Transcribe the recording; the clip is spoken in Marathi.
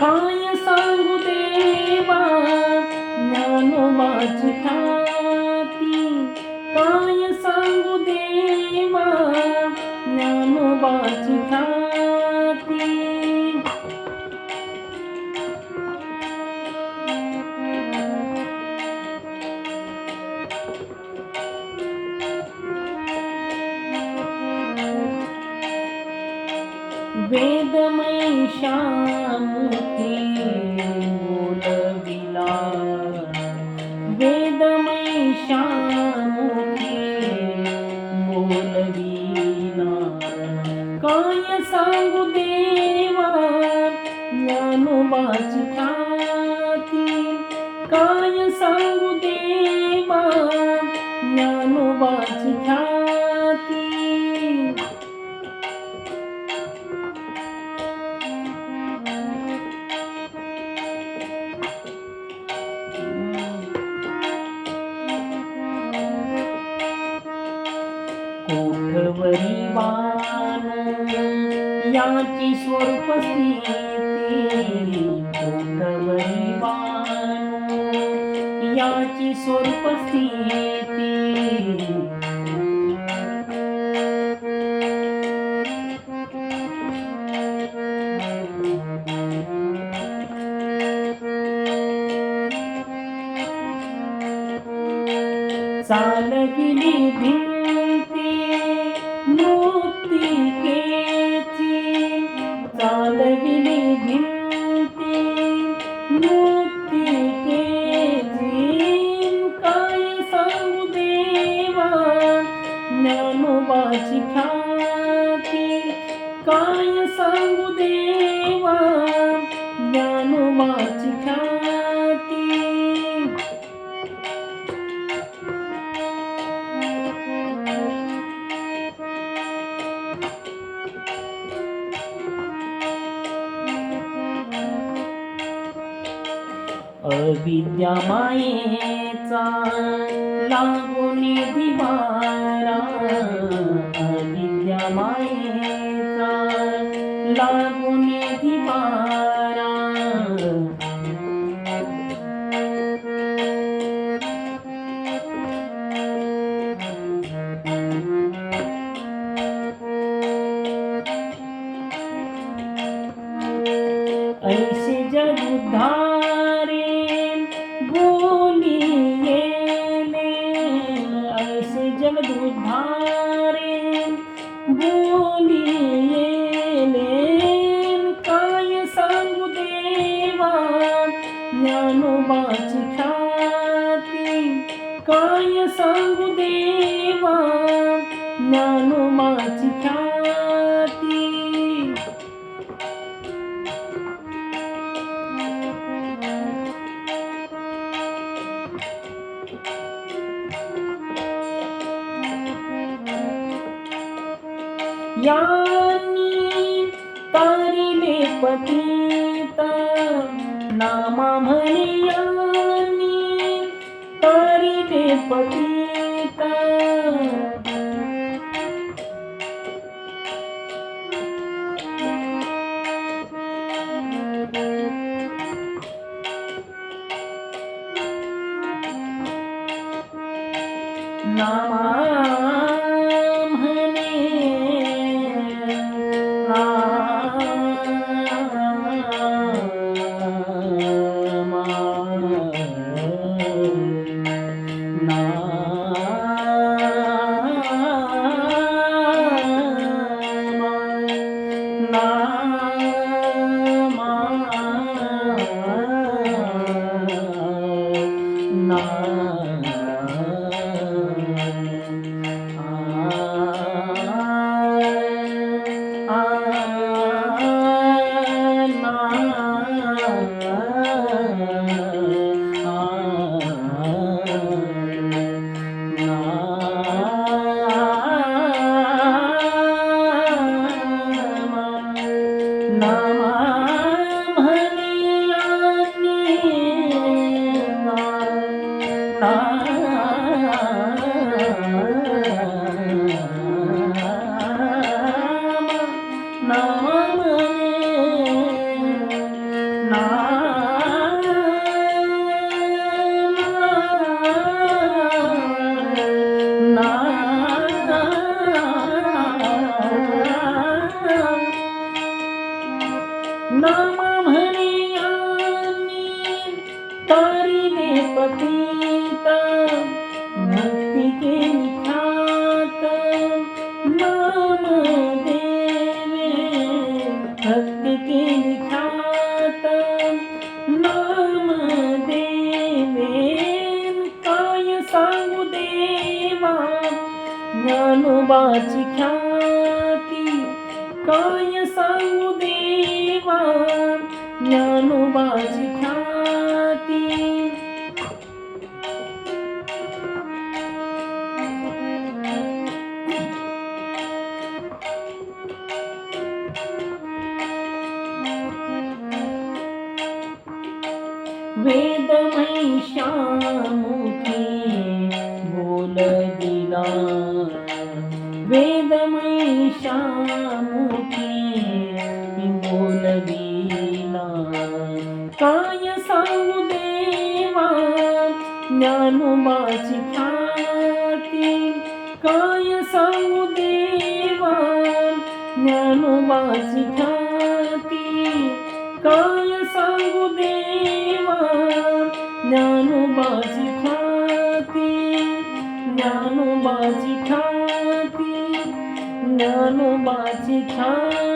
काय सांगू देवा? ज्ञानोबाची ख्याती काय सांगू देवा? ज्ञानोबाची ख्याती वेदमयी श्यामुखी बोलविला वेदमयी श्यामुखी बोलविला काय सांगू देवा ज्ञानोबाची ख्याती काय सांगू देवा ज्ञानोबाची ख्याती कोठवरी याची स्वरूप स्थिती कोठवरी वाण याची स्वरूप स्थिती चाल गेली भिंती ज्ञानोबाची ख्याती. काय सांगू देवा? ज्ञानोबाची ख्याती. अविद्या मायेचा लागून दिवारा अविद्या मायेचा लागून दिवारा ऐसे जग काय सांगू देवा ज्ञानोबाची ख्याती. यांनी पतित नामा म्हणे यांनी तारिले पतित नामा तारिले पतिता भक्ती केली ख्यात नाम देवे भक्ती केली ख्यात नाम देवे काय सांगू देवा? ज्ञानोबाची ख्याती काय सांगू देवा? ज्ञानोबाची ख्याती. वेदमय बोल दिला वेदमय बोल दिला काय सांगू देवा ज्ञानोबाची ख्याती काय सांगू देवा ज्ञानोबाची ख्याती काय सांगू देवा. ज्ञानोबाजी ख्याती ज्ञानोबाजी ख्याती ज्ञानोबाजी ख्याती